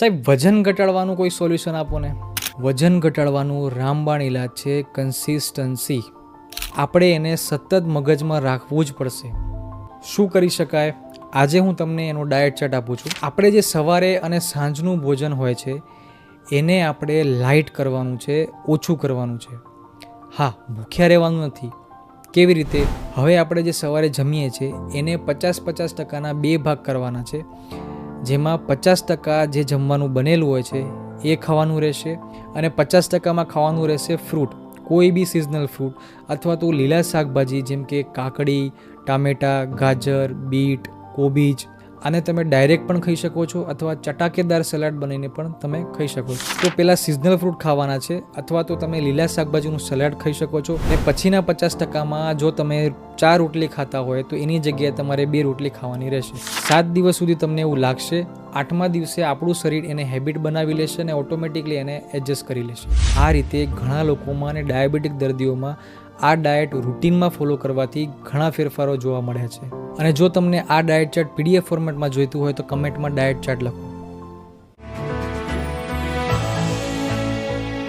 સાહેબ, વજન ઘટાડવાનું કોઈ સોલ્યુશન આપો ને? વજન ઘટાડવાનું રામબાણ ઇલાજ છે કન્સિસ્ટન્સી આપણે એને સતત મગજમાં રાખવું જ પડશે. શું કરી શકાય? આજે હું તમને એનો ડાયટ ચાર્ટ આપું છું. આપણે જે સવારે અને સાંજનું ભોજન હોય છે, એને આપણે લાઇટ કરવાનું છે, ઓછું કરવાનું છે. હા, ભૂખ્યા રહેવાનું નથી. કેવી રીતે? હવે આપણે જે સવારે જમીએ છીએ એને પચાસ પચાસ ટકાના બે ભાગ કરવાના છે. જેમાં પચાસ ટકા જે જમવાનું બનેલું હોય છે, એ ખાવાનું રહેશે અને પચાસ ટકામાં ખાવાનું રહેશે ફ્રૂટ, કોઈ બી સિઝનલ ફ્રૂટ અથવા તો લીલા શાકભાજી જેમ કે કાકડી, ટામેટાં, ગાજર, બીટ, કોબીજ આને તમે ડાયરેક્ટ પણ ખાઈ શકો છો અથવા ચટાકેદાર સલાડ બનાવીને પણ તમે ખાઈ શકો છો. તો પહેલાં સિઝનલ ફ્રૂટ ખાવાના છે અથવા તો તમે લીલા શાકભાજીનું સલાડ ખાઈ શકો છો અને પછીના પચાસ ટકામાં જો તમે ચાર રોટલી ખાતા હોય તો એની જગ્યાએ તમારે બે રોટલી ખાવાની રહેશે. સાત દિવસ સુધી તમને એવું લાગશે, આઠમા દિવસે આપણું શરીર એને હેબિટ બનાવી લેશે અને ઓટોમેટિકલી એને એડજસ્ટ કરી લેશે. આ રીતે ઘણા લોકોમાં અને ડાયાબિટીક દર્દીઓમાં આ ડાયટ રૂટીનમાં ફોલો કરવાથી ઘણા ફેરફારો જોવા મળ્યા છે. અને જો તમને આ ડાયટ ચાર્ટ પીડીએફ ફોર્મેટમાં જોઈતું હોય તો કમેન્ટમાં ડાયટ ચાર્ટ લખો.